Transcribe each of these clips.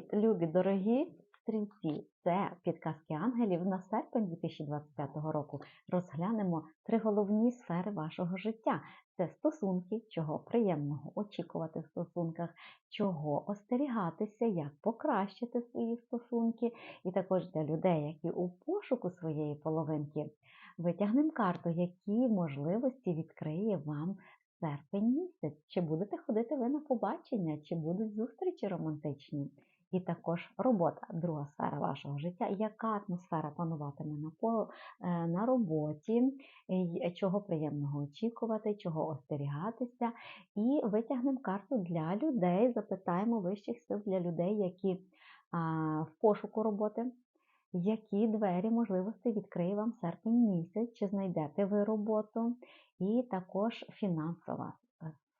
Привіт, любі дорогі стрільці! Це підказки ангелів на серпень 2025 року. Розглянемо три головні сфери вашого життя: це стосунки, чого приємного очікувати в стосунках, чого остерігатися, як покращити свої стосунки, і також для людей, які у пошуку своєї половинки. Витягнемо карту, які можливості відкриє вам серпень місяць. Чи будете ходити ви на побачення, чи будуть зустрічі романтичні? І також робота, друга сфера вашого життя, яка атмосфера пануватиме е, на роботі, чого приємного очікувати, чого остерігатися. І витягнемо карту для людей, запитаємо вищих сил для людей, які в пошуку роботи. Які двері можливостей відкриє вам серпень місяць, чи знайдете ви роботу, і також фінансова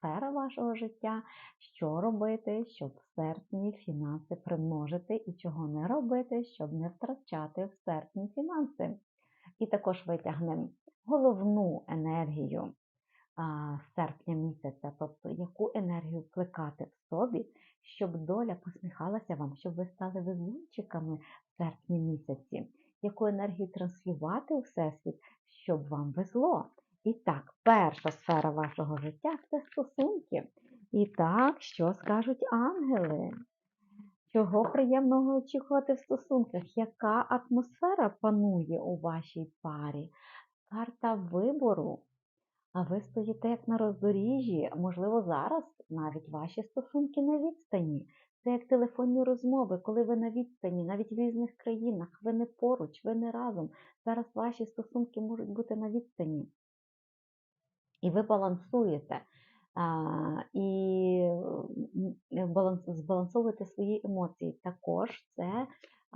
сфера вашого життя, що робити, щоб в серпні фінанси примножити і чого не робити, щоб не втрачати в серпні фінанси. І також витягнемо головну енергію серпня місяця, тобто яку енергію вкликати в собі, щоб доля посміхалася вам, щоб ви стали везунчиками в серпні місяці, яку енергію транслювати у всесвіт, щоб вам везло. І так, перша сфера вашого життя це стосунки. І так, що скажуть ангели? Чого приємного очікувати в стосунках? Яка атмосфера панує у вашій парі? Карта вибору. А ви стоїте як на роздоріжжі, можливо, зараз навіть ваші стосунки на відстані. Це як телефонні розмови, коли ви на відстані, навіть в різних країнах, ви не поруч, ви не разом. Зараз ваші стосунки можуть бути на відстані і ви балансуєте. І збалансовуєте свої емоції. Також це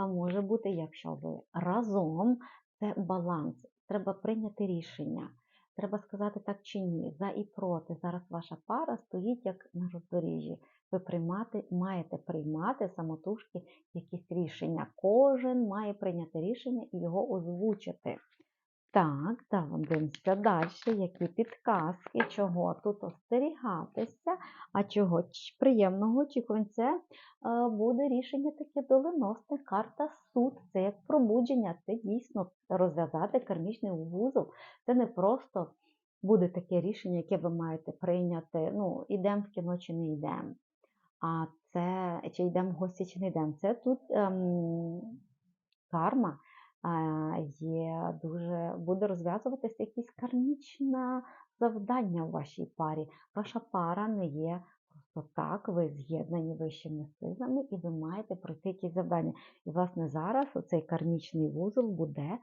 може бути, якщо ви разом, це баланс. Треба прийняти рішення. Треба сказати так чи ні, за і проти. Зараз ваша пара стоїть як на роздоріжжі. Ви приймати, маєте приймати самотужки якісь рішення. Кожен має прийняти рішення і його озвучити. Так, дивимося далі, які підказки, чого тут остерігатися, а чого приємного очікування. Це буде рішення таке доленосне, карта суд, це як пробудження, це дійсно розв'язати кармічний вузол. Це не просто буде таке рішення, яке ви маєте прийняти. Ну, ідемо в кіно чи не йдемо. А це чи йдемо в гості, чи не йдемо. Це тут ем, карма є дуже буде розв'язуватися якесь кармічне завдання у вашій парі. Ваша пара не є просто так, ви з'єднані вищими силами, і ви маєте пройти якісь завдання. І, власне, зараз оцей кармічний вузол буде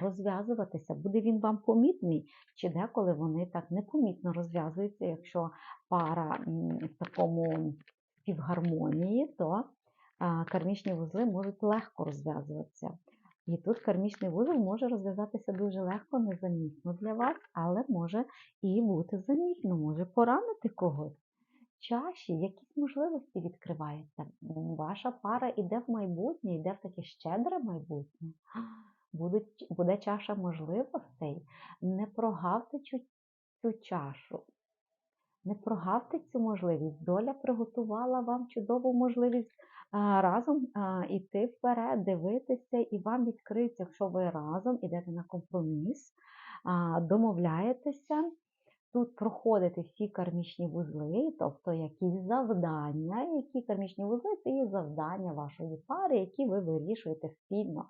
розв'язуватися. Буде він вам помітний, чи деколи вони так непомітно розв'язуються, якщо пара в такому співгармонії, то кармічні вузли можуть легко розв'язуватися. І тут кармічний вузол може розв'язатися дуже легко, незамітно для вас, але може і бути замітно, може поранити когось. Чаші, якісь можливості відкриваються. Ваша пара йде в майбутнє, йде в таке щедре майбутнє. Будуть, Буде чаша можливостей. Не прогавте цю, цю чашу. Не прогавте цю можливість. Доля приготувала вам чудову можливість разом йти вперед, дивитися, і вам відкриється, якщо ви разом йдете на компроміс, домовляєтеся. Тут проходити всі кармічні вузли, тобто якісь завдання, які кармічні вузли це є завдання вашої пари, які ви вирішуєте спільно.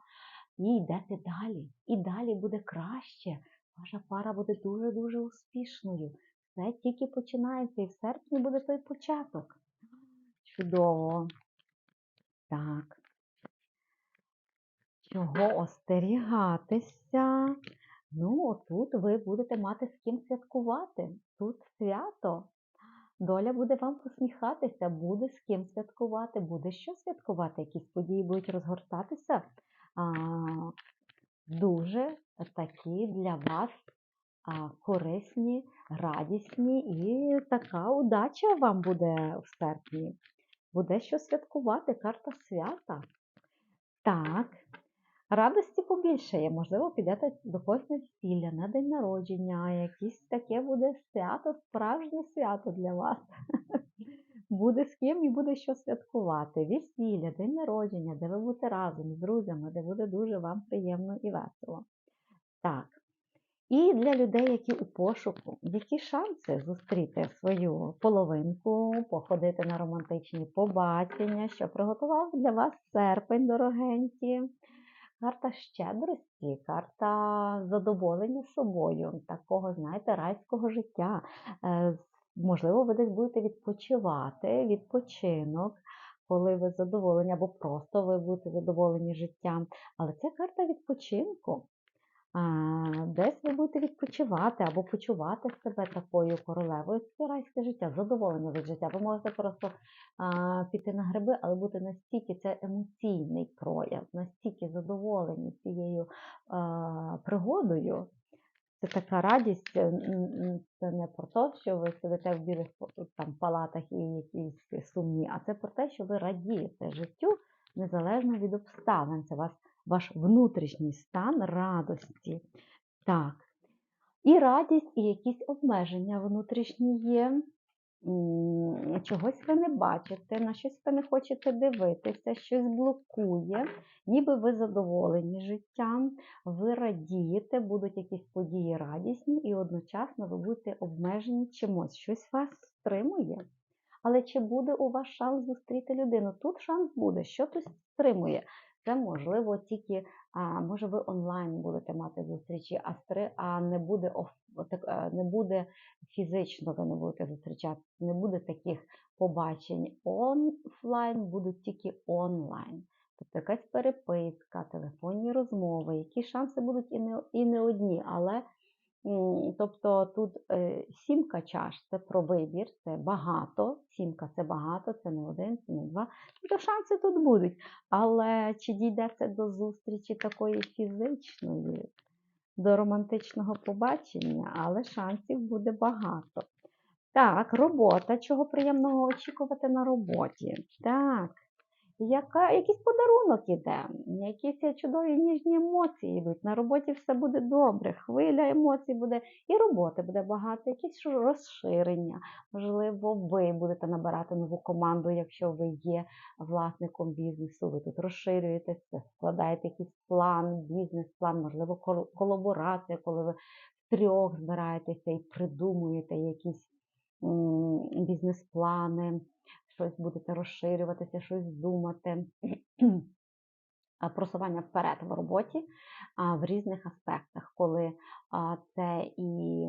І йдете далі. І далі буде краще. Ваша пара буде дуже-дуже успішною. Все тільки починається, і в серпні буде той початок. Чудово! Так. Чого остерігатися? Ну, тут ви будете мати з ким святкувати. Тут свято. Доля буде вам посміхатися, буде з ким святкувати, буде що святкувати, якісь події будуть розгортатися. А, Дуже такі для вас а, корисні, радісні і така удача вам буде в серпні. Буде що святкувати, карта свята. Так, радості побільшає. Можливо, підете до когось на весілля, на день народження, якесь таке буде свято, справжнє свято для вас. буде з ким і буде що святкувати. Весілля, день народження, де ви будете разом з друзями, де буде дуже вам приємно і весело. Так. І для людей, які у пошуку, які шанси зустріти свою половинку, походити на романтичні побачення, що приготував для вас серпень, дорогенькі. Карта щедрості, карта задоволення собою, такого, знаєте, райського життя. Е, Можливо, ви десь будете відпочивати, відпочинок, коли ви задоволені, або просто ви будете задоволені життям. Але це карта відпочинку. Десь ви будете відпочивати або почувати себе такою королевою. Це райське життя, задоволення від життя. Ви можете просто а, піти на гриби, але бути настільки це емоційний прояв, настільки задоволені цією а, пригодою. Це така радість, е, це не про те, що ви сидите в білих там, палатах і якісь сумні, а це про те, що ви радієте життю незалежно від обставин. Це вас, ваш внутрішній стан радості. Так. І радість, і якісь обмеження внутрішні є. Чогось ви не бачите, на щось ви не хочете дивитися, щось блокує, ніби ви задоволені життям, ви радієте, будуть якісь події радісні, і одночасно ви будете обмежені чимось, щось вас стримує. Але чи буде у вас шанс зустріти людину? Тут шанс буде, що тут стримує. Це можливо тільки, а, може, ви онлайн будете мати зустрічі, а, стри, а не буде оф, так, не буде фізично, ви не будете зустрічатися, не буде таких побачень офлайн, будуть тільки онлайн. Тобто якась переписка, телефонні розмови, які шанси будуть і не, і не одні, але Тобто тут е, сімка чаш це про вибір, це багато. Сімка це багато, це не один, це не два. Тобто шанси тут будуть. Але чи дійде це до зустрічі такої фізичної, до романтичного побачення, але шансів буде багато. Так, робота. Чого приємного очікувати на роботі? Так. Яка, якийсь подарунок іде, якісь чудові ніжні емоції йдуть. На роботі все буде добре, хвиля емоцій буде, і роботи буде багато, якісь розширення. Можливо, ви будете набирати нову команду, якщо ви є власником бізнесу. Ви тут розширюєтеся, складаєте якийсь план, бізнес-план, можливо, кол- колаборація, коли ви втрьох збираєтеся і придумуєте якісь бізнес-плани щось будете розширюватися, щось думати. Просування вперед в роботі в різних аспектах, коли це і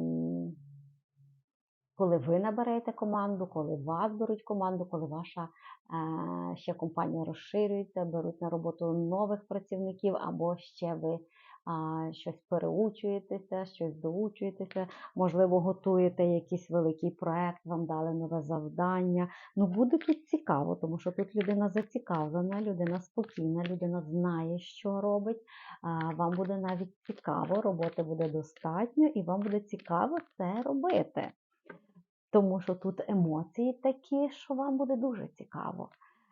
коли ви наберете команду, коли вас беруть команду, коли ваша е, ще компанія розширюється, беруть на роботу нових працівників, або ще ви щось переучуєтеся, щось доучуєтеся, можливо, готуєте якийсь великий проект, вам дали нове завдання. Ну, буде тут цікаво, тому що тут людина зацікавлена, людина спокійна, людина знає, що робить. Вам буде навіть цікаво, роботи буде достатньо, і вам буде цікаво це робити. Тому що тут емоції такі, що вам буде дуже цікаво.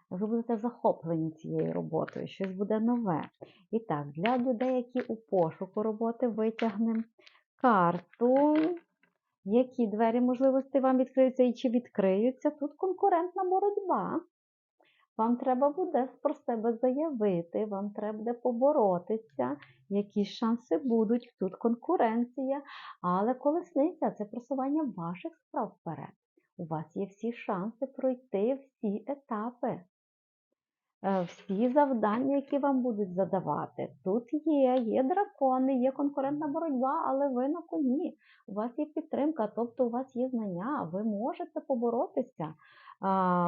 Ви будете захоплені цією роботою, щось буде нове. І так, для людей, які у пошуку роботи, витягнемо карту. Які двері можливості вам відкриються і чи відкриються? Тут конкурентна боротьба. Вам треба буде про себе заявити, вам треба буде поборотися, які шанси будуть. Тут конкуренція, але колесниця це просування ваших справ вперед. У вас є всі шанси пройти всі етапи, всі завдання, які вам будуть задавати. Тут є, є дракони, є конкурентна боротьба, але ви на коні. У вас є підтримка, тобто у вас є знання, ви можете поборотися,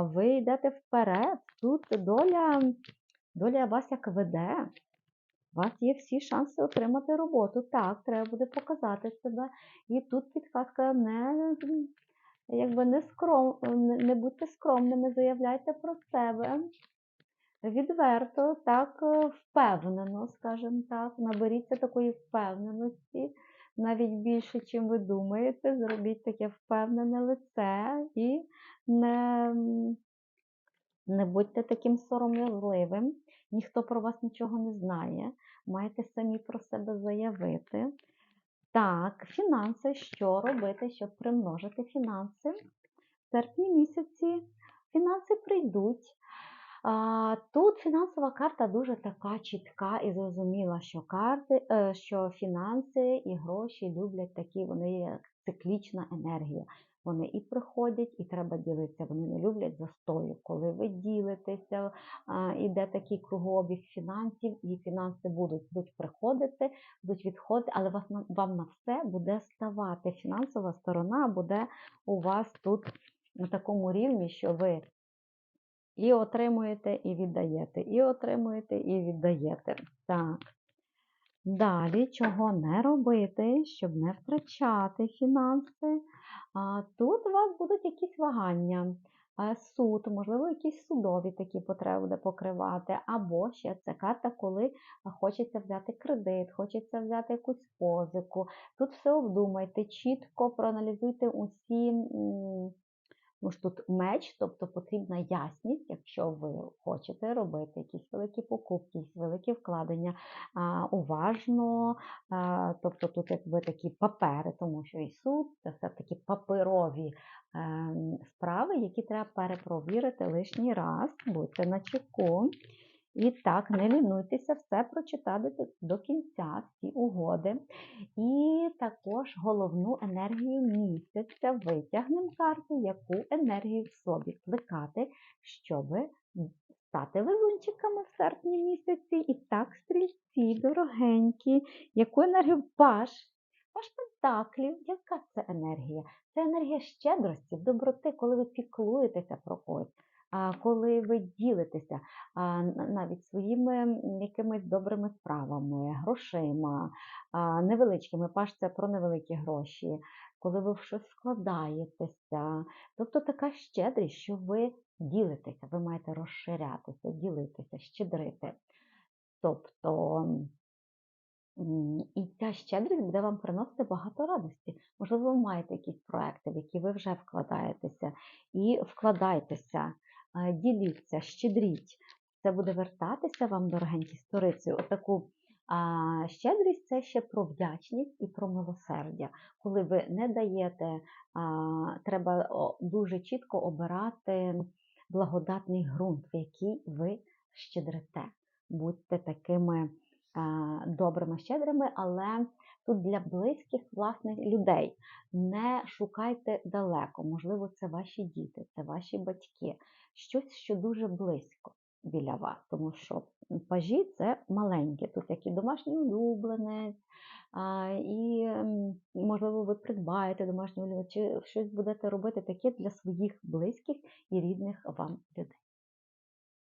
ви йдете вперед. Тут доля, доля вас як веде. У вас є всі шанси отримати роботу. Так, треба буде показати себе. І тут підказка не, якби не, скром, не, не будьте скромними, заявляйте про себе. Відверто, так, е, впевнено, скажімо так, наберіться такої впевненості, навіть більше, чим ви думаєте, зробіть таке впевнене лице і не, не будьте таким сором'язливим, ніхто про вас нічого не знає, маєте самі про себе заявити. Так, фінанси, що робити, щоб примножити фінанси? В серпні місяці фінанси прийдуть. Тут фінансова карта дуже така чітка і зрозуміла, що карти, е, що фінанси і гроші люблять такі, вони як циклічна енергія. Вони і приходять, і треба ділитися. Вони не люблять застою. Коли ви ділитеся, іде такий кругообіг фінансів, і фінанси будуть, будуть приходити, будуть відходити, але вас вам на все буде ставати. Фінансова сторона буде у вас тут на такому рівні, що ви і отримуєте, і віддаєте, і отримуєте, і віддаєте. Так. Далі, чого не робити, щоб не втрачати фінанси. Тут у вас будуть якісь вагання, суд, можливо, якісь судові такі потреби буде покривати, або ще це карта, коли хочеться взяти кредит, хочеться взяти якусь позику. Тут все обдумайте, чітко проаналізуйте усі. Ну ж тут меч, тобто потрібна ясність, якщо ви хочете робити якісь великі покупки, якісь великі вкладення, а, уважно, а, тобто тут якби такі папери, тому що і суд це все такі паперові ем, справи, які треба перепровірити лишній раз, будьте на чеку. І так, не лінуйтеся все прочитати до кінця, всі угоди. І також головну енергію місяця витягнемо карту, яку енергію в собі плекати, щоб стати везунчиками в серпні місяці. І так, стрільці, дорогенькі, яку енергію ваш, ваш пентаклів, яка це енергія? Це енергія щедрості, доброти, коли ви піклуєтеся про когось. Коли ви ділитеся навіть своїми якимись добрими справами, грошима, невеличкими, паш це про невеликі гроші, коли ви в щось вкладаєтеся. Тобто така щедрість, що ви ділитеся, ви маєте розширятися, ділитися, щедрити. Тобто і ця щедрість буде вам приносити багато радості. Можливо, ви маєте якісь проекти, в які ви вже вкладаєтеся, і вкладайтеся, діліться, щедріть. Це буде вертатися вам, дорогенькі сторицею. Отаку а, щедрість це ще про вдячність і про милосердя. Коли ви не даєте, а, треба дуже чітко обирати благодатний ґрунт, в який ви щедрите. Будьте такими а, добрими, щедрими, але тут для близьких власних людей. Не шукайте далеко. Можливо, це ваші діти, це ваші батьки, щось, що дуже близько біля вас, тому що пажі це маленькі, тут як і домашній улюбленець, і, можливо, ви придбаєте домашній улюбленець, чи щось будете робити таке для своїх близьких і рідних вам людей.